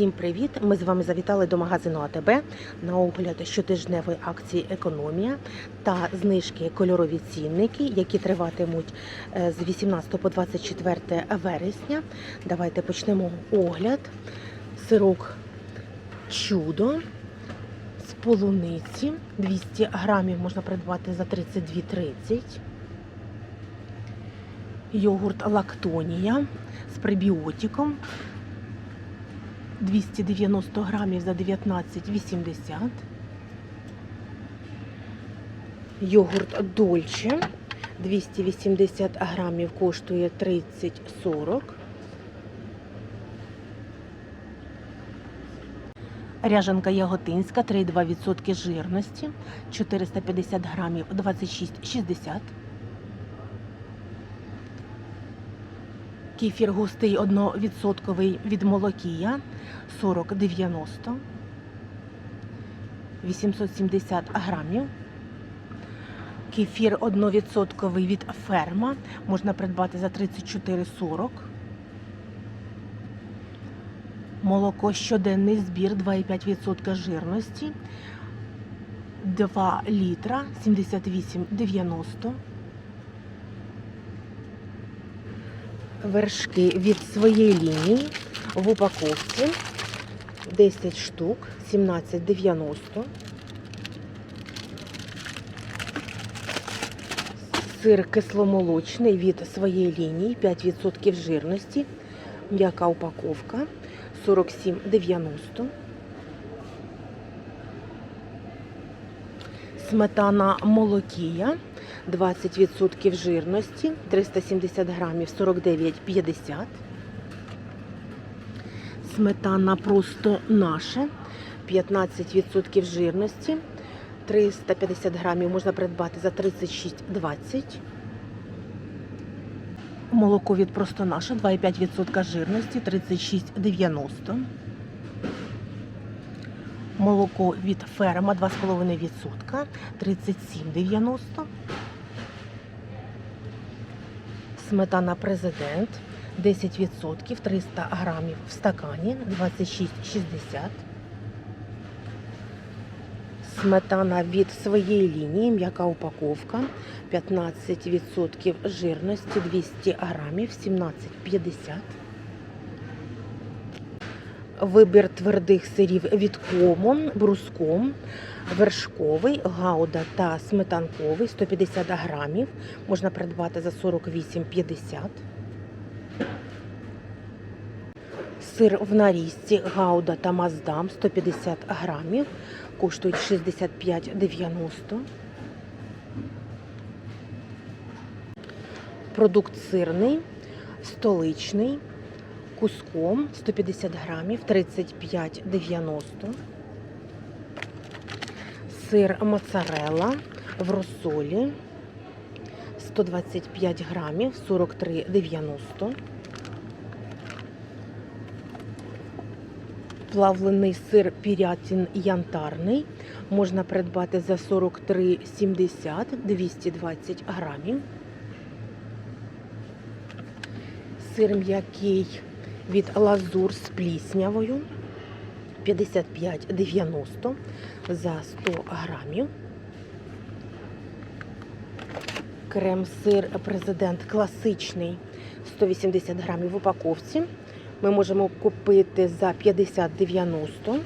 Всім привіт! Ми з вами завітали до магазину АТБ на огляд щотижневої акції Економія та знижки кольорові цінники, які триватимуть е, з 18 по 24 вересня. Давайте почнемо огляд. Сирок чудо з полуниці 200 грамів можна придбати за 32,30. Йогурт Лактонія з пребіотиком 290 грамів за 19,80. Йогурт Дольче 280 грамів коштує 30,40. Ряжанка яготинська 3,2% жирності 450 грамів 26,60. Кефір густий 1% від молокія 40,90 870 грамів. Кефір 1% від ферма можна придбати за 34,40. Молоко щоденний збір 2,5% жирності 2 літра 78,90. Вершки від своєї лінії в упаковці 10 штук 17,90. Сир кисломолочний від своєї лінії 5% жирності. М'яка упаковка 47,90. Сметана молокія 20% жирності, 370 грамів 49,50. Сметана просто наша, 15% жирності, 350 грамів можна придбати за 36,20. Молоко від просто наше, 2,5% жирності, 36,90. Молоко від ферма 2,5%, 37,90. Сметана президент 10%, 300 грамів в стакані 26,60. Сметана від своєї лінії, м'яка упаковка 15% жирності 200 грамів 17,50. Вибір твердих сирів від Комон, бруском, вершковий, гауда та сметанковий 150 грамів. Можна придбати за 48,50. Сир в нарізці, гауда та маздам 150 грамів. Коштують 65,90. Продукт сирний, столичний куском 150 грамів 35,90. Сир моцарелла в розсолі 125 грамів 43,90. Плавлений сир пірятін янтарний можна придбати за 43,70 220 грамів. Сир м'який від лазур з пліснявою 55,90 за 100 грамів. Крем-сир президент класичний 180 грамів в упаковці. Ми можемо купити за 50,90.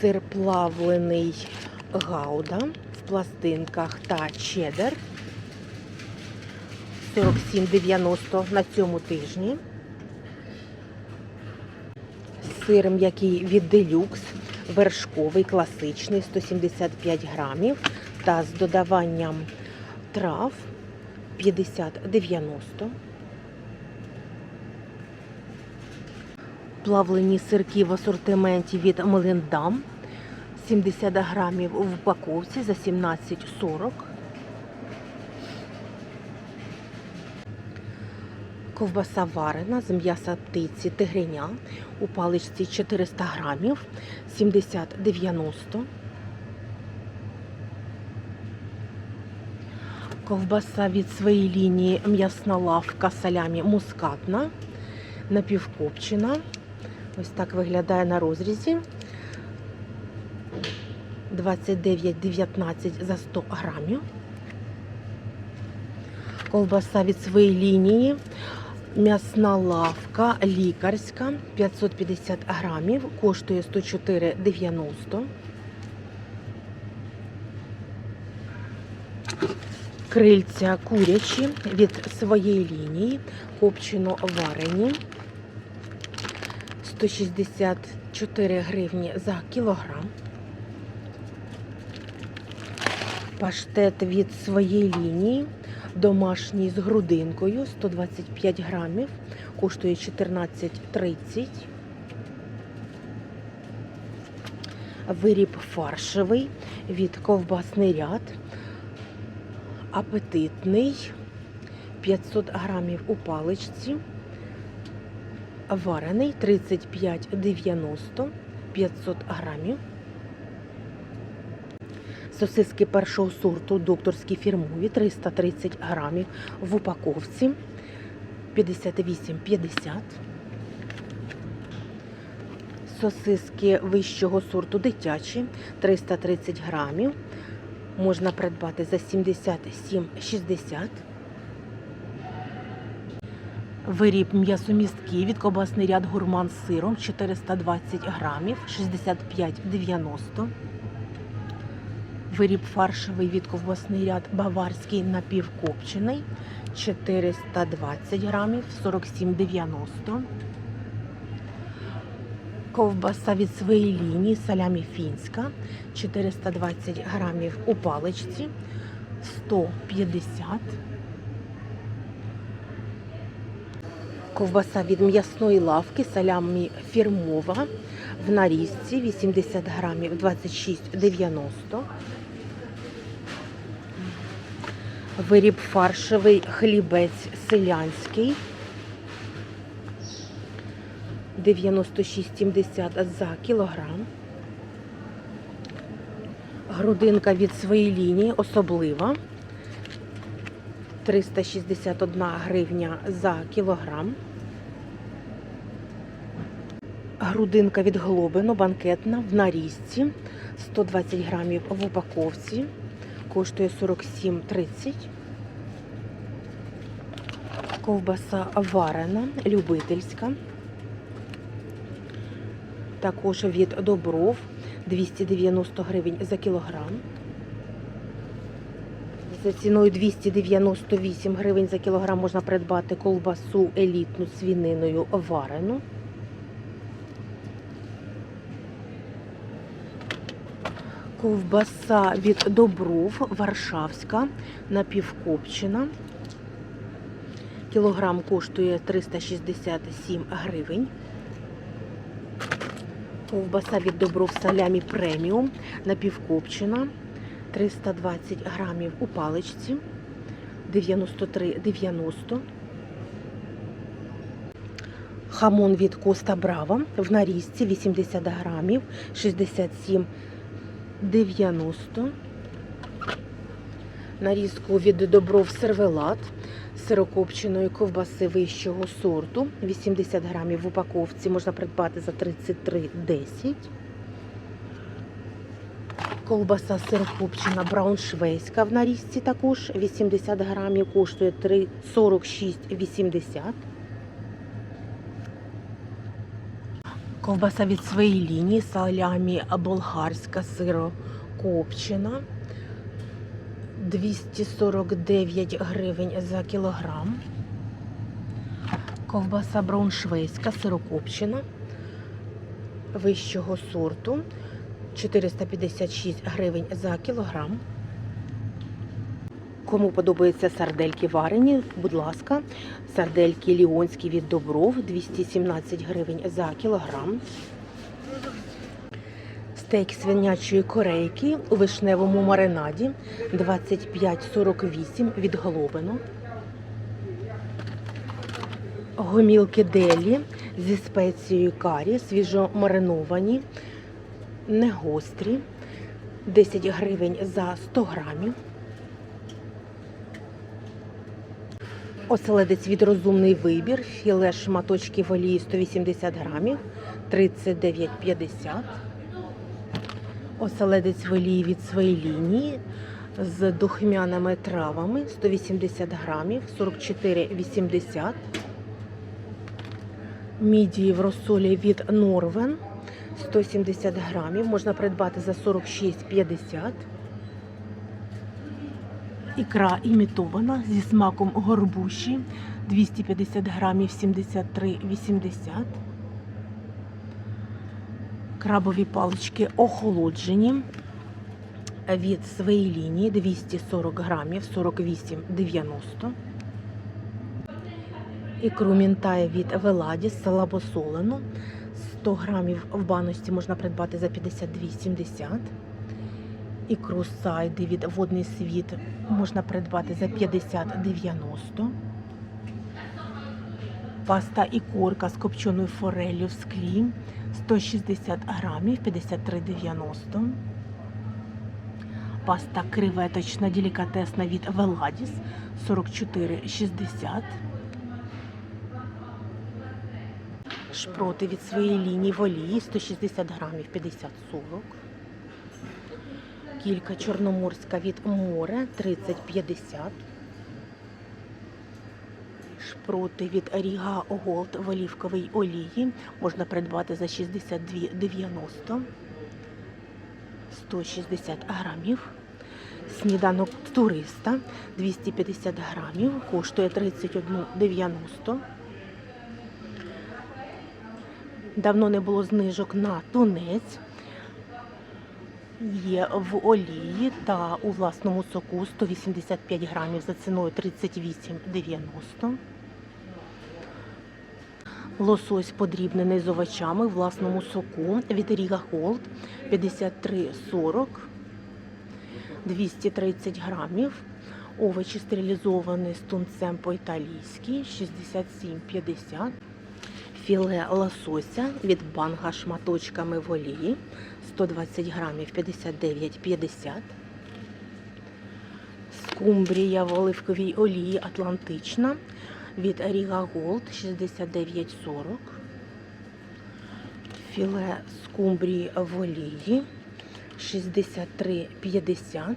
Сир плавлений гауда в пластинках та чеддер 47,90 на цьому тижні. Сир м'який від делюкс, вершковий, класичний, 175 грамів та з додаванням трав 50,90. Плавлені сирки в асортименті від Мелендам 70 грамів в упаковці за 17,40. Ковбаса варена з м'яса птиці тигриня у паличці 400 грамів 70,90. Ковбаса від своєї лінії м'ясна лавка салямі мускатна, напівкопчена. Ось так виглядає на розрізі. 29,19 за 100 грамів. Ковбаса від своєї лінії. М'ясна лавка лікарська 550 грамів, коштує 104,90. Крильця курячі від своєї лінії, копчено варені 164 гривні за кілограм. Паштет від своєї лінії, домашній з грудинкою 125 грамів, коштує 14,30. Виріб фаршевий від ковбасний ряд апетитний 500 грамів у паличці, варений 35,90 500 грамів. Сосиски першого сорту докторські фірмові 330 грамів в упаковці 58,50. Сосиски вищого сорту дитячі 330 грамів можна придбати за 77,60. Виріб м'ясомісткий від ковбасний ряд гурман з сиром 420 грамів 65,90. Виріб фаршевий від ковбасний ряд баварський напівкопчений 420 грамів 47,90. Ковбаса від своєї лінії салямі фінська 420 грамів у паличці 150. Ковбаса від м'ясної лавки салямі фірмова в нарізці 80 грамів 26,90. Виріб фаршевий хлібець селянський 96,70 за кілограм. Грудинка від своєї лінії особлива. 361 гривня за кілограм. Грудинка від глобину банкетна в нарізці. 120 грамів в упаковці. Коштує 47,30. Ковбаса варена, любительська. Також від добров 290 гривень за кілограм. За ціною 298 гривень за кілограм можна придбати колбасу елітну свіниною варену. Ковбаса від добров Варшавська напівкопчена. Кілограм коштує 367 гривень. Ковбаса від добров салямі преміум напівкопчена 320 грамів у паличці 93,90. Хамон від Коста Брава в нарізці 80 грамів 67,90. Нарізку від добров сервелат сирокопченої ковбаси вищого сорту 80 грамів в упаковці можна придбати за 33,10. Ковбаса сирокопчена брауншвейська в нарізці також 80 грамів коштує 3 46,80. Ковбаса від своєї лінії салямі болгарська сирокопчена 249 гривень за кілограм. Ковбаса брауншвейська сирокопчена вищого сорту 456 гривень за кілограм. Кому подобаються сардельки варені, будь ласка, сардельки ліонські від добров 217 гривень за кілограм. Стейк свинячої корейки у вишневому маринаді 25,48 від голубину. Гомілки делі зі спецією карі, свіжомариновані, не гострі, 10 гривень за 100 грамів. Оселедець від розумний вибір, філе шматочки олії 180 грамів, 39,50. Оселедець в олії від своєї лінії з духмяними травами 180 грамів, 44,80. Мідії в розсолі від Норвен 170 грамів, можна придбати за 46,50. Ікра імітована зі смаком горбуші 250 грамів 73,80. Крабові палички охолоджені від своєї лінії 240 грамів 48,90. Ікру мінтає від Веладіс слабосолену 100 грамів в баночці можна придбати за 52,70. Ікру сайди від водний світ можна придбати за 50,90. Паста і корка з копченою форелью в склі 160 грамів 53,90. Паста креветочна делікатесна від Веладіс 44,60. Шпроти від своєї лінії в олії 160 грамів 50,40. Кілька чорноморська від море 30,50. Шпроти від Ріга Голд в олівковій олії можна придбати за 62,90. 160 грамів. Сніданок туриста 250 грамів, коштує 31,90. Давно не було знижок на тунець. Є в олії та у власному соку 185 грамів за ціною 38,90. Лосось подрібнений з овочами в власному соку від Ріга Холд 53,40. 230 грамів. Овочі стерилізовані з тунцем по-італійськи 67,50. Філе лосося від банга шматочками в олії 120 грамів 59,50. Скумбрія в оливковій олії Атлантична від Ріга Голд 69,40. Філе скумбрії в олії 63,50,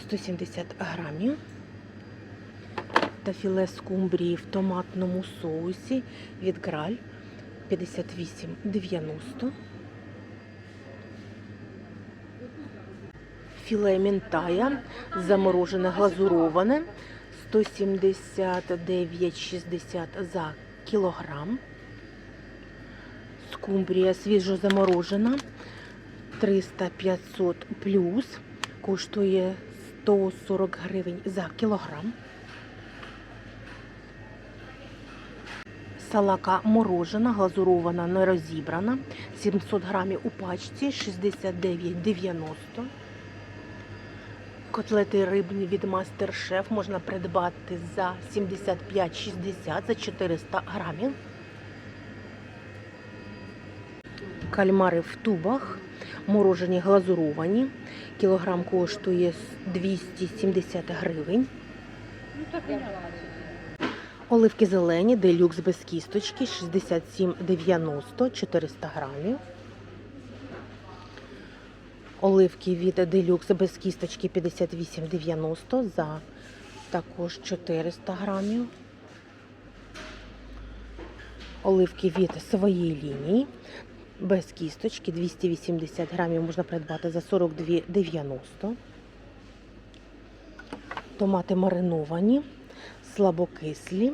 170 грамів. Та філе скумбрії в томатному соусі від Граль 58,90. Філе мінтая заморожене глазуроване 179,60 за кілограм. Скумбрія свіжо заморожена 300-500 плюс, коштує 140 гривень за кілограм. Салака морожена, глазурована, не розібрана. 700 грамів у пачці, 69,90. Котлети рибні від Мастер-Шеф можна придбати за 75,60 за 400 грамів. Кальмари в тубах, морожені глазуровані. Кілограм коштує 270 гривень. Оливки зелені, делюкс без кісточки, 67,90, 400 грамів. Оливки від делюкс без кісточки 58,90 за також 400 грамів. Оливки від своєї лінії без кісточки 280 грамів можна придбати за 42,90. Томати мариновані, слабокислі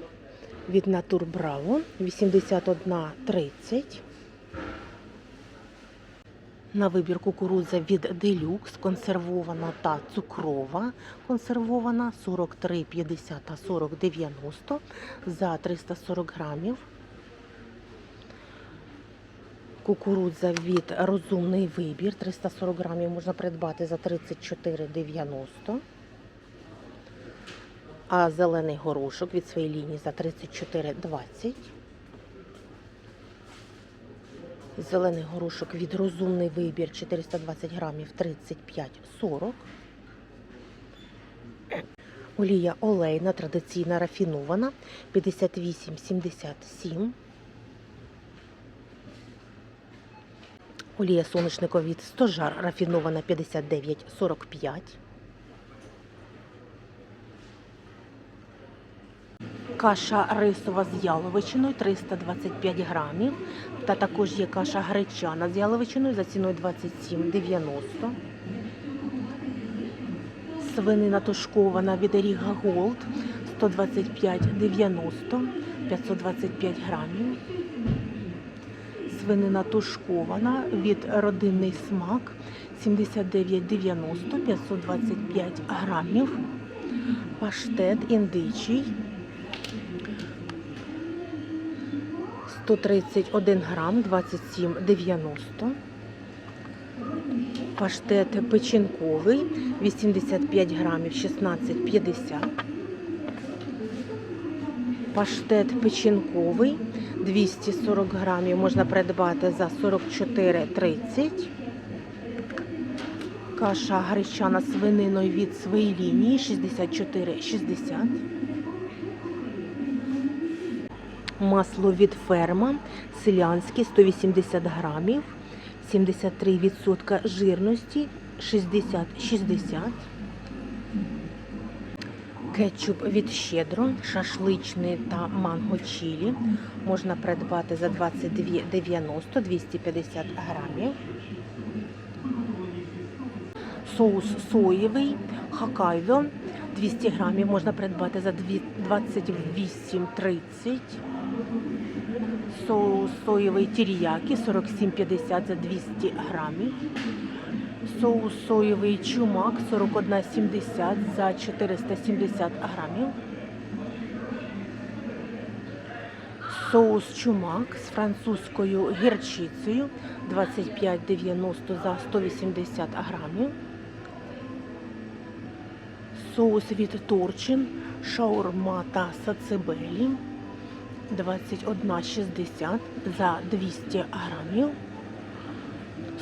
від Натур Браво 81,30. На вибір кукурудза від Делюкс, консервована та цукрова, консервована 43,50 та 40,90 за 340 грамів. Кукурудза від Розумний вибір 340 грамів можна придбати за 34,90. А зелений горошок від своєї лінії за 34,20. Зелений горошок від розумний вибір 420 грамів 35,40. Олія олейна, традиційна рафінована 58,77. Олія соняшникова від стожар рафінована 59,45. Каша рисова з яловичиною 325 грамів. Та також є каша гречана з яловичиною за ціною 27,90. Свинина тушкована від Ріга Голд 125,90 525 грамів. Свинина тушкована від родинний смак 79,90 525 грамів. Паштет індичий 131 грам 27,90. Паштет печінковий 85 грамів 16,50. Паштет печінковий 240 грамів можна придбати за 44,30. Каша гречана свининою від своєї лінії 64,60. Масло від ферма селянське 180 грамів, 73% жирності 60-60. Кетчуп від щедро, шашличний та манго чілі можна придбати за 22,90 250 грамів. Соус соєвий хакайдо 200 грамів можна придбати за 28,30. Соус соєвий тіріякі 47,50 за 200 грамів. Соус соєвий чумак 41,70 за 470 грамів. Соус чумак з французькою гірчицею 25,90 за 180 грамів. Соус від Торчин, шаурма та сацебелі 21,60 за 200 грамів.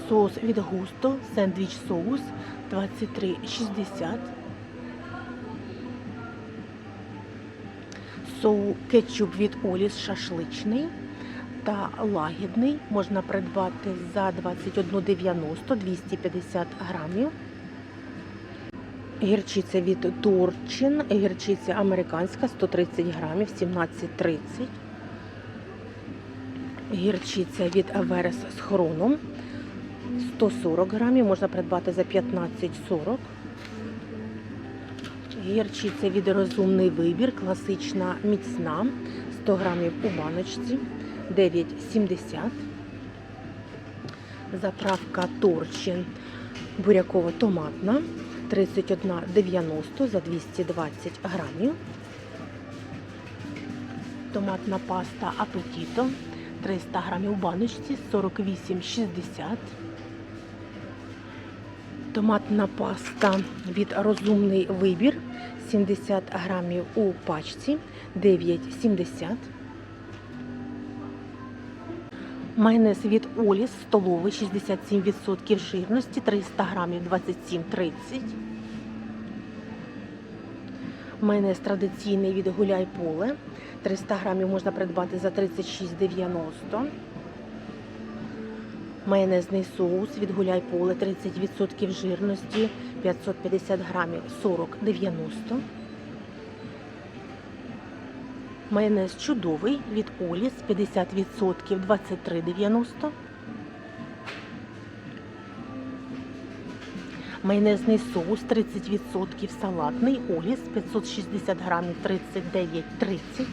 Соус від густо, сендвіч соус 23,60. Соу кетчуп від Оліс шашличний та лагідний можна придбати за 21,90 250 грамів. Гірчиця від Торчин, гірчиця американська 130 грамів 17,30. Гірчиця від Аверес з хроном 140 грамів, можна придбати за 15,40. Гірчиця від розумний вибір, класична міцна 100 грамів у баночці 9,70. Заправка Торчин буряково-томатна 31,90 за 220 грамів. Томатна паста апетіто 300 грамів у баночці 48,60. Томатна паста від розумний вибір 70 грамів у пачці 9,70. Майонез від Оліс столовий 67% жирності 300 грамів 27,30. Майонез традиційний від Гуляй Поле 300 грамів можна придбати за 36,90. Майонезний соус від Гуляй Поле 30% жирності 550 грамів 40,90. Майонез чудовий від Оліс 50% 23,90. Майонезний соус 30% салатний Оліс 560 грамів 39,30.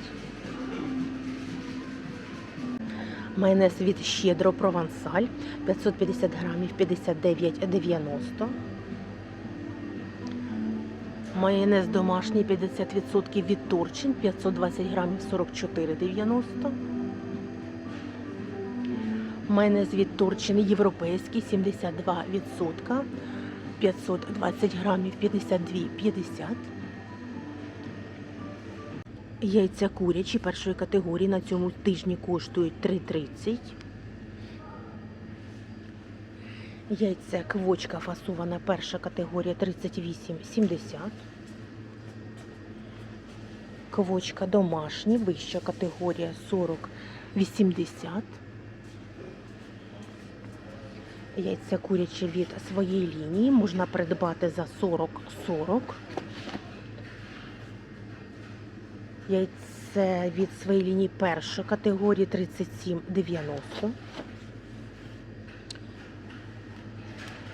Майонез від Щедро Провансаль 550 грамів 59,90. Майонез домашній 50% від Торчин 520 грамів 44,90. Майонез від Торчин європейський 72%. 520 грамів 52,50. Яйця курячі першої категорії на цьому тижні коштують 3,30. Яйця квочка фасована перша категорія 38,70. Квочка домашні, вища категорія 40-80. Яйця курячі від своєї лінії можна придбати за 40-40. Яйце від своєї лінії першої категорії 37,90.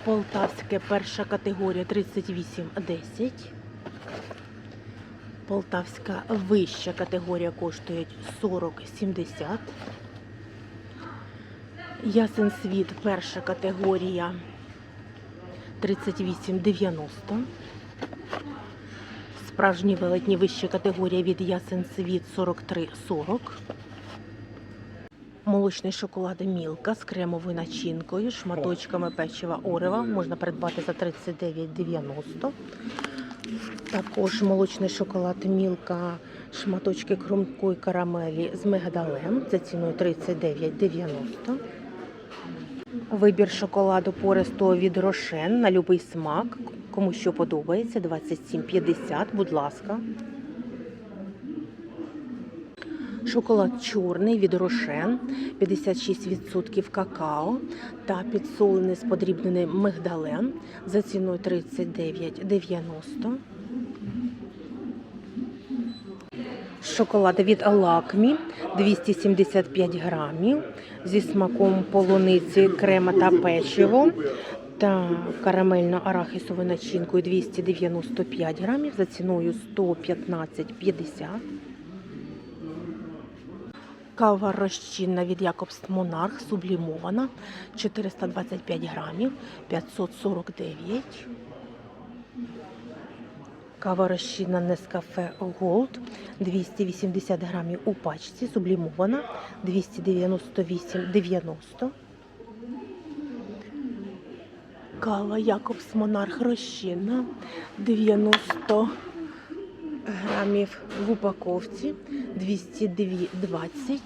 Полтавське перша категорія 38,10. Полтавська вища категорія коштує 40,70. Ясен світ перша категорія 38,90. Справжні велетні вища категорія від Ясен світ 43,40. Молочний шоколад Мілка з кремовою начинкою, шматочками печива Орева можна придбати за 39,90. Також молочний шоколад Мілка, шматочки хрумкої карамелі з мигдалем за ціною 39,90. Вибір шоколаду пористого від Рошен на будь-який смак. Кому що подобається, 27,50, будь ласка. Шоколад чорний від Рошен, 56% какао та підсолений з подрібненим мигдалем за ціною 39,90. Шоколад від Лакмі 275 грамів зі смаком полуниці, крема та печиво та карамельно-арахісовою начинкою 295 грамів за ціною 115,50. Кава розчинна від Якобс Монарх сублімована 425 грамів 549. Кава розчинна Нескафе Голд 280 грамів у пачці, сублімована 298,90. Кава Якобс Монарх розчинна 90 грамів в упаковці 202,20.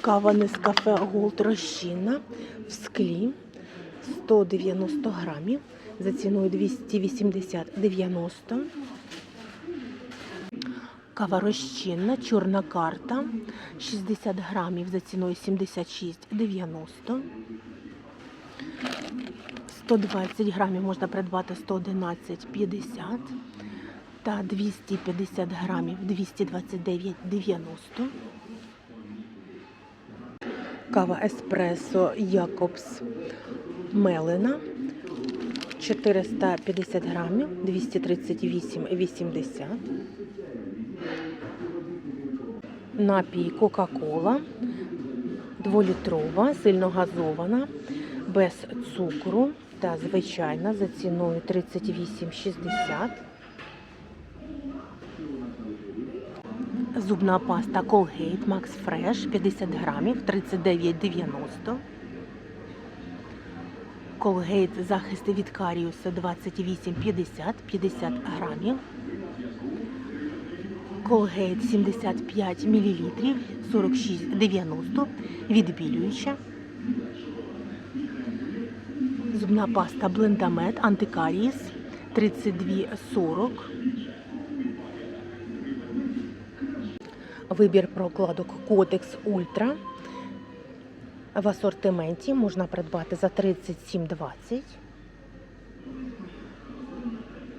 Кава Нескафе Голд розчинна в склі 190 грамів за ціною 280,90. Кава розчинна, чорна карта 60 грамів за ціною 76,90. 120 грамів можна придбати 111,50 та 250 грамів 229,90. Кава еспресо Якобс Мелена 450 грамів 238,80. Напій Кока-Кола дволітрова, сильно газована, без цукру та звичайна за ціною 38,60. Зубна паста Colgate Max Fresh 50 грамів 39,90. Colgate захист від каріуса 28,50 50 грамів. Colgate 75 мл 46,90 відбілююча. Зубна паста Блендамет Антикаріс 32,40. Вибір прокладок Котекс Ультра. В асортименті можна придбати за 37,20.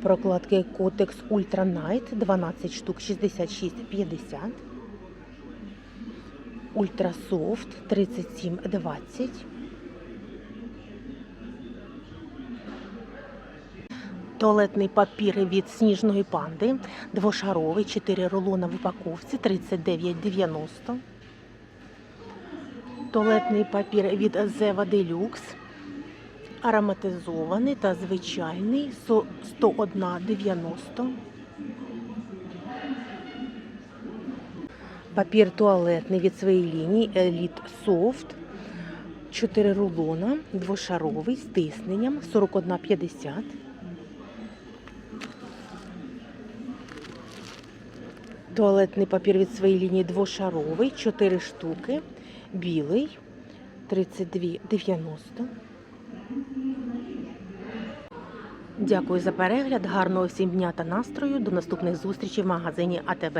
Прокладки Котекс Ультра Найт 12 штук 66,50. Ультра Софт 37,20. Туалетний папір від сніжної панди, двошаровий, 4 рулона в упаковці 39,90. Туалетний папір від Зева Делюкс, ароматизований та звичайний 101,90. Папір туалетний від своєї лінії Elite Soft. 4 рулона, двошаровий з тисненням 41,50. Туалетний папір від своєї лінії двошаровий, 4 штуки, білий, 32,90. Дякую за перегляд, гарного всім дня та настрою. До наступних зустрічей в магазині АТБ.